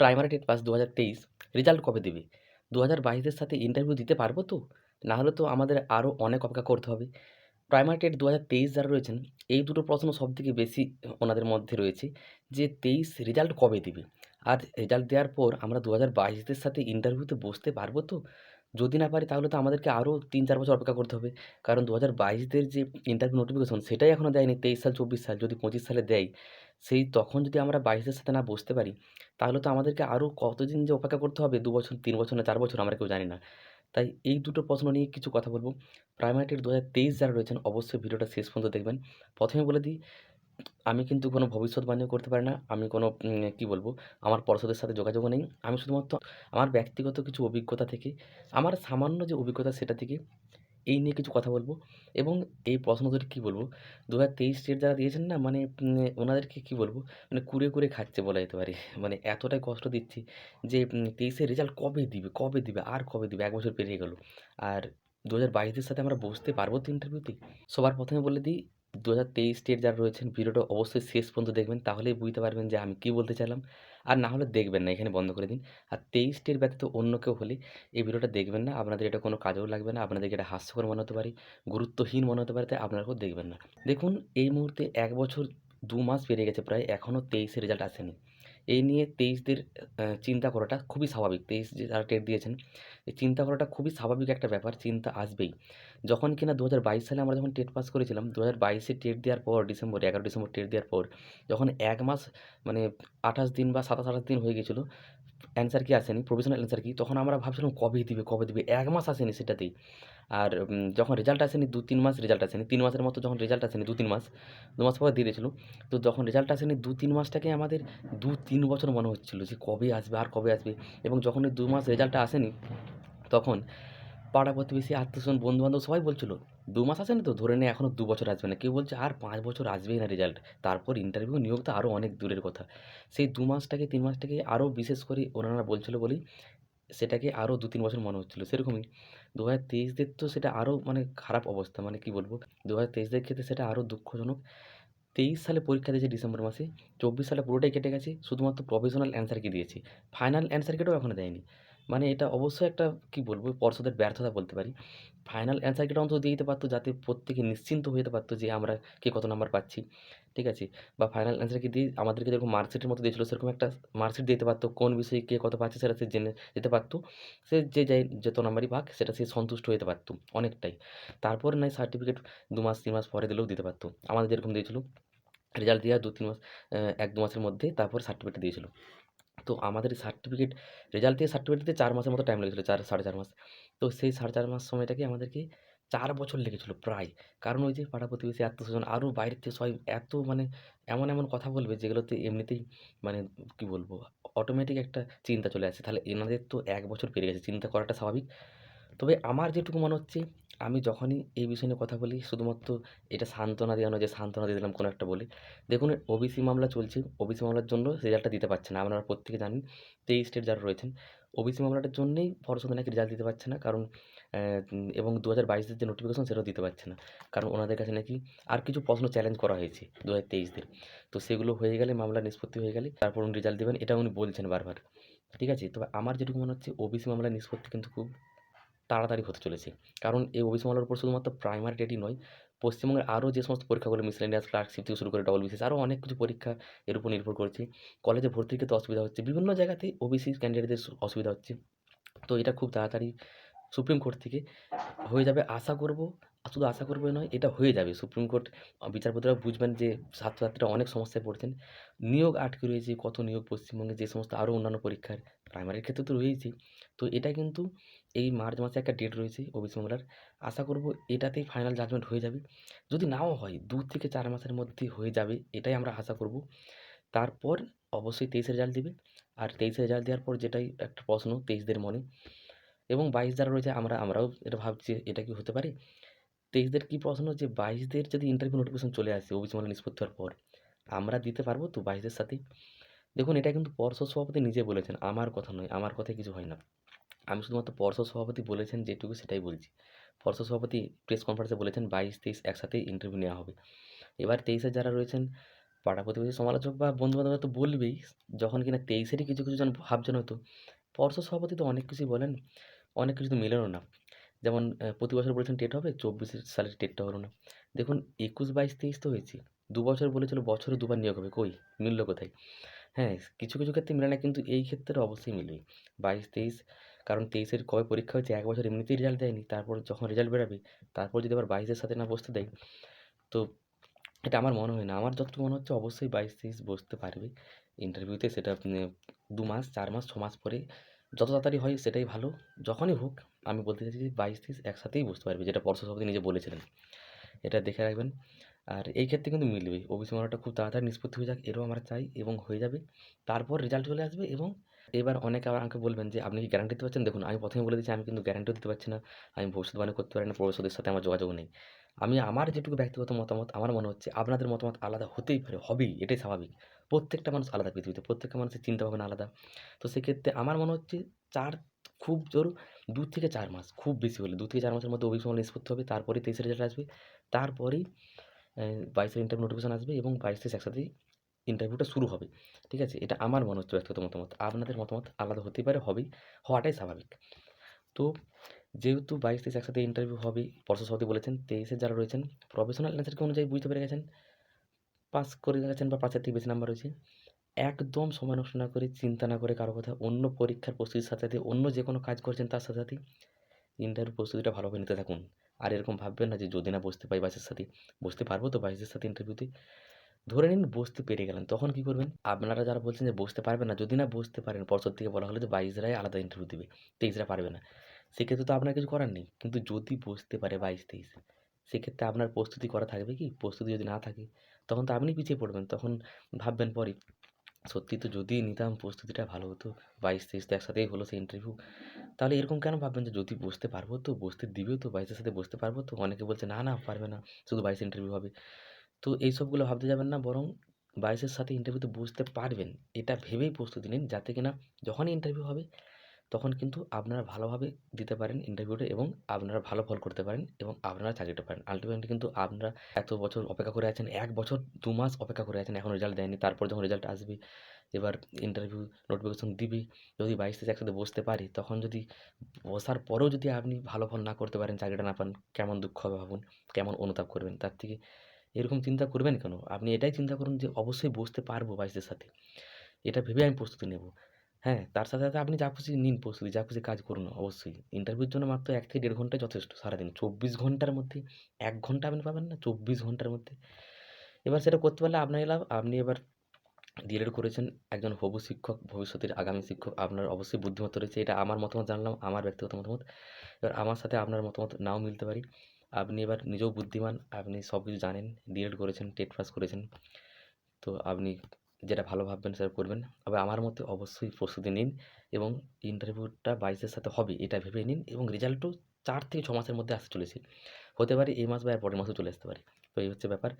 Primary TET pass দু হাজার তেইশ। রেজাল্ট কবে দেবে? দু হাজার বাইশের সাথে ইন্টারভিউ দিতে পারব তো? নাহলে তো আমাদের আরও অনেক অপেক্ষা করতে হবে। প্রাইমারি টেট দু হাজার তেইশ যারা রয়েছেন, এই দুটো প্রশ্ন সব থেকে বেশি ওনাদের মধ্যে রয়েছে যে, তেইশ রেজাল্ট কবে দেবে? আর রেজাল্ট দেওয়ার পর আমরা দু হাজার বাইশদের সাথে ইন্টারভিউতে বসতে পারব তো? যদি না পারি তাহলে তো আমাদেরকে আরও তিন চার বছর অপেক্ষা করতে হবে। কারণ দু হাজার বাইশদের যে ইন্টারভিউ নোটিফিকেশন সেটাই এখনও দেয়নি, তেইশ সাল, চব্বিশ সাল, যদি পঁচিশ সালে দেয়। সেই তখন যদি আমরা বাইশের সাথে না বসতে পারি, তাহলে তো আমাদেরকে আরও কতদিন যে অপেক্ষা করতে হবে? দু বছর তিন বছর না চার বছর আমরা কেউ জানি না। তাই এই দুটো প্রশ্ন নিয়ে কিছু কথা বলব। প্রাইমারি টেট দু হাজার তেইশ যারা রয়েছেন, অবশ্যই ভিডিওটা শেষ পর্যন্ত দেখবেন। প্রথমে বলে দিই আমি কিন্তু কোনো ভবিষ্যৎবাণীও করতে পারি না। আমি কোনো কী বলব, আমার পর্ষদের সাথে যোগাযোগও নেই। আমি শুধুমাত্র আমার ব্যক্তিগত কিছু অভিজ্ঞতা থেকে, আমার সামান্য যে অভিজ্ঞতা সেটা থেকে এই নিয়ে কিছু কথা বলব এবং এই প্রশ্ন ধরে কী বলব দু হাজার তেইশ যারা দিয়েছেন না মানে ওনাদেরকে কী বলব মানে কুড়ে কুড়ে খাচ্ছে বলা যেতে পারে। মানে এতটাই কষ্ট দিচ্ছি যে তেইশের রেজাল্ট কবে দিবে কবে দিবে, আর কবে দিবে? এক বছর পেরিয়ে গেল। আর দু হাজার বাইশের সাথে আমরা বসতে পারব তো ইন্টারভিউতে সবার প্রথমে বলে দিই দু হাজার তেইশ স্টেট যারা রয়েছেন, ভিডিওটা অবশ্যই শেষ পর্যন্ত দেখবেন, তাহলেই বুঝতে পারবেন যে আমি কী বলতে চাইলাম। আর না হলে দেখবেন না, এখানে বন্ধ করে দিন। আর তেইশ টের ব্যতীত অন্য কেউ হলে এই ভিডিওটা দেখবেন না, আপনাদের এটা কোনো কাজেও লাগবে না, আপনাদেরকে এটা হাস্যকর মনে হতে পারে, গুরুত্বহীন মনে হতে পারে, তাই আপনারাও দেখবেন না। দেখুন, এই মুহূর্তে এক বছর দু মাস পেরিয়ে গেছে, প্রায় এখনও তেইশের রেজাল্ট আসেনি। এই নিয়ে তেইশদের চিন্তা করাটা খুবই স্বাভাবিক। তেইশ যে যারা টেট দিয়েছেন, এই চিন্তা করাটা খুবই স্বাভাবিক একটা ব্যাপার, চিন্তা আসবেই। যখন কিনা দু হাজার বাইশ সালে আমরা যখন টেট পাস করেছিলাম দু হাজার বাইশে টেট দেওয়ার পর, ডিসেম্বর, এগারো ডিসেম্বর টেট দেওয়ার পর, যখন এক মাস মানে আঠাশ দিন বা সাতাশ আঠাশ দিন হয়ে গেছিল অ্যান্সার কি আসেনি প্রভিশনাল অ্যান্সার কি? তখন আমরা ভাবছিলাম কবে দিবে কবে দিবে? এক মাস আসেনি সেটাতেই। আর যখন রেজাল্ট আসেনি দু তিন মাস রেজাল্ট আসেনি। তিন মাসের মতো যখন রেজাল্ট আসেনি, দু তিন মাস, দু মাস পর দিয়ে দিয়েছিল। তো যখন রেজাল্ট আসেনি দু তিন মাসটাকে আমাদের দু তিন বছর মনে হচ্ছিল যে কবে আসবে আর কবে আসবে। এবং যখন দু মাস রেজাল্টটা আসেনি, তখন পাড়া প্রতিবেশী আত্মীয়স্বজন বন্ধুবান্ধব সবাই বলছিল, দু মাস আসেনি তো? ধরে নে এখনও দু বছর আসবে না। কেউ বলছে, আর পাঁচ বছর আসবেই না রেজাল্ট তারপর ইন্টারভিউ নিয়োগ তো আরও অনেক দূরের কথা। সেই দু মাসটাকে, তিন মাসটাকে আরও বিশেষ করে ওনারা বলছিল বলেই সেটাকে আরও দু, তিন বছর মনে হচ্ছিল। সেরকমই। দু হাজার তেইশদের তো সেটা আরও মানে খারাপ অবস্থা মানে কী বলব? দু হাজার তেইশদের ক্ষেত্রে সেটা আরও দুঃখজনক। তেইশ সালে পরীক্ষা দিয়েছে ডিসেম্বর মাসে। চব্বিশ সালে পুরোটাই কেটে গেছে, শুধুমাত্র প্রফেশনাল অ্যান্সার কি দিয়েছি? ফাইনাল অ্যান্সার কিটাও এখনও দেয়নি। মানে এটা অবশ্যই একটা, কী বলব, পর্ষদের ব্যর্থতা বলতে পারি। ফাইনাল অ্যান্সার কিটা অন্তত দিয়ে দিতে পারতো যাতে প্রত্যেকে নিশ্চিন্ত হয়ে যেতে পারতো যে আমরা কে কত নাম্বার পাচ্ছি, ঠিক আছে? বা ফাইনাল অ্যান্সার কি দিয়ে আমাদেরকে যেরকম মার্কশিটের মতো দিয়েছিলো, সেরকম একটা মার্কশিট দিতে পারতো, কোন বিষয়ে কে কত পাচ্ছে সেটা সে জেনে যেতে পারতো। সে যে যাই, যত নাম্বারই পাক সেটা সে সন্তুষ্ট যেতে পারতো অনেকটাই। তারপর নয় সার্টিফিকেট দু মাস, তিন মাস পরে দিলেও দিতে পারতো। আমাদের যেরকম দিয়েছিলো রেজাল্ট দেওয়ার দু, তিন মাস এক, দু মাসের মধ্যে তারপর সার্টিফিকেট দিয়েছিল। তো আমাদের সার্টিফিকেট রেজাল্ট দিয়ে সার্টিফিকেট দিতে চার মাসের মতো টাইম লেগেছিলো, চার, সাড়ে চার মাস। তো সেই সাড়ে চার মাস সময়টাকে আমাদেরকে চার বছর লেগেছিলো প্রায়। কারণ ওই যে পাড়া প্রতিবেশী আত্মস্বজন আরও বাইরের থেকে সবাই এত মানে এমন এমন কথা বলবে যেগুলোতে এমনিতেই মানে কী বলব অটোমেটিক একটা চিন্তা চলে আসে। তাহলে এনাদের তো এক বছর পেরিয়ে গেছে, চিন্তা করাটা স্বাভাবিক। তবে আমার যেটুকু মনে হচ্ছে আমি যখনই এই বিষয় নিয়ে কথা বলি, শুধুমাত্র এটা সান্ত্বনা দেওয়া নয় যে সান্ত্বনা দিয়ে দিলাম কোনো একটা বলে। দেখুন ওবিসি মামলা চলছে। ওবিসি মামলার জন্য রেজাল্টটা দিতে পারছে না। আপনারা প্রত্যেকে জানেন, তেইশ স্টেট যারা রয়েছেন ওবিসি মামলাটার জন্যেই পর্ষদ নাকি রেজাল্ট দিতে পারছে না। কারণ এবং দু হাজার বাইশের যে নোটিফিকেশন সেটাও দিতে পারছে না। কারণ ওনাদের কাছে নাকি আর কিছু প্রশ্ন চ্যালেঞ্জ করা হয়েছে দু হাজার তেইশদের তো সেগুলো হয়ে গেলে মামলা নিষ্পত্তি হয়ে গেলে তারপর উনি রেজাল্ট দেবেন। এটা উনি বলছেন বারবার। ঠিক আছে? তবে আমার যেটুকু মনে হচ্ছে ওবিসি মামলার নিষ্পত্তি কিন্তু খুব তাড়াতাড়ি হতে চলেছে। কারণ এই ওবিসি মামলার উপর শুধুমাত্র প্রাইমারি টেটই নয়, পশ্চিমবঙ্গের আরও যে সমস্ত পরীক্ষাগুলো মিসলেনিয়াস ক্লার্কশিপ থেকে শুরু করে ডবল বিসিএস আরও অনেক কিছু পরীক্ষা এর উপর নির্ভর করছে। কলেজে ভর্তির ক্ষেত্রে অসুবিধা হচ্ছে, বিভিন্ন জায়গাতে ওবিসি ক্যান্ডিডেটদের অসুবিধা হচ্ছে। তো এটা খুব তাড়াতাড়ি সুপ্রিম কোর্ট থেকে হয়ে যাবে। আশা করব শুধু আশা করবে নয়, এটা হয়ে যাবে। সুপ্রিম কোর্ট বিচারপতিরা বুঝবেন যে ছাত্রছাত্রীরা অনেক সমস্যায় পড়ছেন। নিয়োগ আটকে রয়েছে, কত নিয়োগ পশ্চিমবঙ্গে, যে সমস্ত আরও অন্যান্য পরীক্ষার প্রাইমারির ক্ষেত্রে তো রয়েছেই। তো এটা কিন্তু এই মার্চ মাসে একটা ডেট রয়েছে ওবিসি মামলার। আশা করব এটাতেই ফাইনাল জাজমেন্ট হয়ে যাবে। যদি নাও হয়, দু থেকে চার মাসের মধ্যে হয়ে যাবে, এটাই আমরা আশা করব। তারপর অবশ্যই তেইশে রেজাল্ট দেবে। আর তেইশে রেজাল্ট দেওয়ার পর যেটাই একটা প্রশ্ন তেইশদের মনে। এবং বাইশ যারা রয়েছে, আমরা, আমরাও এটা ভাবছি এটা কি হতে পারে। তেইশদের কী প্রশ্ন যে বাইশদের যদি ইন্টারভিউ নোটিফিকেশন চলে আসে ওবিসি মামলা নিষ্পত্তি হওয়ার পর আমরা দিতে পারব তো বাইশদের সাথে দেখুন এটা কিন্তু পর্ষদ সভাপতি নিজে বলেছেন আমার কথা নয় আমার কথায় কিছু হয় না আমি শুধুমাত্র পর্ষদ সভাপতি বলেছেন যেটুকু সেটাই বলছি পর্ষদ সভাপতি প্রেস কনফারেন্সে বলেছেন বাইশ তেইশ একসাথে ইন্টারভিউ নেওয়া হবে এবার তেইশে যারা রয়েছেন পাড়া প্রতিবেশী সমালোচক বা বন্ধু-বান্ধবরা তো বলবেই। যখন কিনা ২৩ এরই কিছু, কিছু জন ভাবছেন হয়তো, পর্ষদ সভাপতি তো অনেক কিছুই বলেন, অনেক কিছু তো মেলেও না। যেমন প্রতি বছর বলেছেন টেট হবে, ২৪ এর সালের টেটটা হলো না। দেখুন ২১, ২২, ২৩ তো হয়েছে। দু বছর বলেছিল বছরে দুবার নিয়োগ হবে, কই? মিলল কোথায়? হ্যাঁ, কিছু, কিছু ক্ষেত্রে মিলে না কিন্তু এই ক্ষেত্রে অবশ্যই মিলবে। ২২, ২৩ কারণ ২৩ এর কবে পরীক্ষা হয়েছে, এক বছর এমনিতেই রেজাল্ট দেয়নি। তারপর যখন রেজাল্ট বেরাবে, তারপর যদি আবার বাইশের সাথে না বসতে দেয়, তো এটা আমার মনে হয় না। আমার যতটুকু মনে হচ্ছে অবশ্যই ২২, ২৩ বসতে পারবে। ইন্টারভিউতে সেটা দু মাস, চার মাস, ছ মাস পরে যত তাড়াতাড়ি হয় সেটাই ভালো। যখনই হোক আমি বলতে চাইছি ২২, ২৩ একসাথেই বসতে পারবে যেটা পর্ষদ সভাপতি নিজে বলেছিলেন। এটা দেখে রাখবেন। আর এই ক্ষেত্রে কিন্তু মিলবে। ওবিসি মডেলটা খুব তাড়াতাড়ি নিষ্পত্তি হয়ে যাক এটাও আমরা চাই এবং হয়ে যাবে। তারপর রেজাল্ট চলে আসবে এবং এবার অনেকে আবার আমাকে বলবেন যে, "আপনি কি গ্যারান্টি দিতে পারছেন?" দেখুন আমি প্রথমে বলে দিচ্ছি আমি কিন্তু গ্যারান্টিও দিতে পারছি না। আমি ভবিষ্যৎবাণী করতে পারি না। পরিষদের সাথে আমার যোগাযোগ নেই। আমি আমার যেটুকু ব্যক্তিগত মতামত আমার মনে হচ্ছে আপনাদের মতামত আলাদা হতেই পারে, হবেই এটাই স্বাভাবিক। প্রত্যেকটা মানুষ আলাদা পৃথিবীতে। প্রত্যেকটা মানুষের চিন্তাভাবনা আলাদা। তো সেক্ষেত্রে আমার মনে হচ্ছে চার খুব জোর দু থেকে চার মাস, খুব বেশি হলে দু থেকে চার মাসের মধ্যে ওবিসি মডেল নিষ্পত্তি হবে। তারপরেই ২৩ এর রেজাল্ট আসবে। তারপরেই অ্যা ২২ এর ইন্টারভিউ নোটিফিকেশন আসবে এবং ২২, ২৩ একসাথেই ইন্টারভিউটা শুরু হবে। ঠিক আছে? এটা আমার মনে হচ্ছে ব্যক্তিগত মতামত। আপনাদের মতামত আলাদা হতেই পারে, হবেই। হওয়াটাই স্বাভাবিক। তো যেহেতু ২২, ২৩ একসাথে ইন্টারভিউ হবেই, পর্ষদ সভাপতি বলেছেন ২৩ এর যারা রয়েছেন প্রফেশনাল অ্যান্সারকি অনুযায়ী বুঝতে পেরে গেছেন, পাস করে গেছেন বা পাসের থেকে বেশি নাম্বার হয়েছে। একদম সময় করে, চিন্তা না করে কারও কথা, অন্য পরীক্ষার প্রস্তুতির সাথে, সাথে অন্য যে কোনো কাজ করছেন তার সাথে, সাথেই ইন্টারভিউ প্রস্তুতিটা ভালোভাবে নিতে থাকুন। আর এরকম ভাববেন না যে যদি না বসতে পারি ২২ এর সাথে, বসতে পারব তো ২২ এর সাথে ইন্টারভিউতে? ধরে নিন বসতে পেরে গেলেন। তখন কি করবেন? আপনারা যারা বলছেন যে বসতে পারবেন না, যদি না বসতে পারেন পর্ষদ থেকে বলা হলো যে ২২ রাই আলাদা ইন্টারভিউ দেবে তেইশরা পারবে না। সেক্ষেত্রে তো আপনার কিছু করার নেই। কিন্তু যদি বসতে পারে ২২, ২৩ সেক্ষেত্রে আপনার প্রস্তুতি করা থাকবে কি? প্রস্তুতি যদি না থাকে, তখন তো আপনি পিছিয়ে পড়বেন। তখন ভাববেন পরে, সত্যি তো যদি নিতাম প্রস্তুতিটা ভালো হতো। ২২, ২৩ তো একসাথেই হলো সেই ইন্টারভিউ। তাহলে এরকম কেন ভাববেন যে যদি বসতে পারব তো, বসতে দিবেও তো, বাইশের সাথে বসতে পারব তো? অনেকে বলছে, "না, না পারবে না। শুধু ২২ ইন্টারভিউ হবে।" তো এইসবগুলো ভাবতে যাবেন না বরং ২২ এর সাথে ইন্টারভিউতে বসতে পারবেন। এটা ভেবেই প্রস্তুতি নিন যাতে কিনা যখনই ইন্টারভিউ হবে, তখন কিন্তু আপনারা ভালোভাবে দিতে পারেন ইন্টারভিউটা এবং আপনারা ভালো ফল করতে পারেন এবং আপনারা চাকরিটা পান। আল্টিমেটলি কিন্তু আপনারা এত বছর অপেক্ষা করে আছেন, এক বছর দু মাস অপেক্ষা করে আছেন, এখন রেজাল্ট দেয়নি। তারপর যখন রেজাল্ট আসবে, এবার ইন্টারভিউ নোটিফিকেশন দিবে। যদি ২২, ২৩ একসাথে বসতে পারি, তখন যদি বসার পরেও যদি আপনি ভালো ফল না করতে পারেন, চাকরিটা না পান, কেমন দুঃখ হবে ভাবুন, কেমন অনুতাপ করবেন। তার থেকে এরকম চিন্তা করবেন কেন? আপনি এটাই চিন্তা করুন যে অবশ্যই বসতে পারব ২২ এর সাথে। এটা ভেবে আমি প্রস্তুতি নেব। হ্যাঁ, তার সাথে, সাথে আপনি যা খুশি নিন প্রস্তুতি, যা খুশি কাজ করুন অবশ্যই। ইন্টারভিউর জন্য মাত্র এক থেকে ১.৫ ঘন্টাই যথেষ্ট সারাদিন। ২৪ ঘণ্টার মধ্যে এক ঘণ্টা আপনি পাবেন না? ২৪ ঘণ্টার মধ্যে। এবার সেটা করতে পারলে আপনারই লাভ। আপনি এবার ডিএলএড করেছেন, একজন হবু শিক্ষক, ভবিষ্যতের আগামী শিক্ষক। আপনার অবশ্যই বুদ্ধিমত্তা রয়েছে। এটা আমার মতামত জানলাম আমার ব্যক্তিগত মতামত। এবার আমার সাথে আপনার মতামত নাও মিলতে পারি আপনি এবার নিজেও বুদ্ধিমান, আপনি সব কিছু জানেন, ডিএলএড করেছেন, টেট পাস করেছেন। তো আপনি যেটা ভালো ভাববেন সেটা করবেন। তবে আমার মতে অবশ্যই প্রস্তুতি নিন এবং ইন্টারভিউটা বাইশের সাথে হবে এটা ভেবে নিন এবং রেজাল্টও চার থেকে ছ মাসের মধ্যে আসতে চলেছে। হতে পারে এই মাস বা পরের মাসেও চলে আসতে পারে। তো এই হচ্ছে ব্যাপার।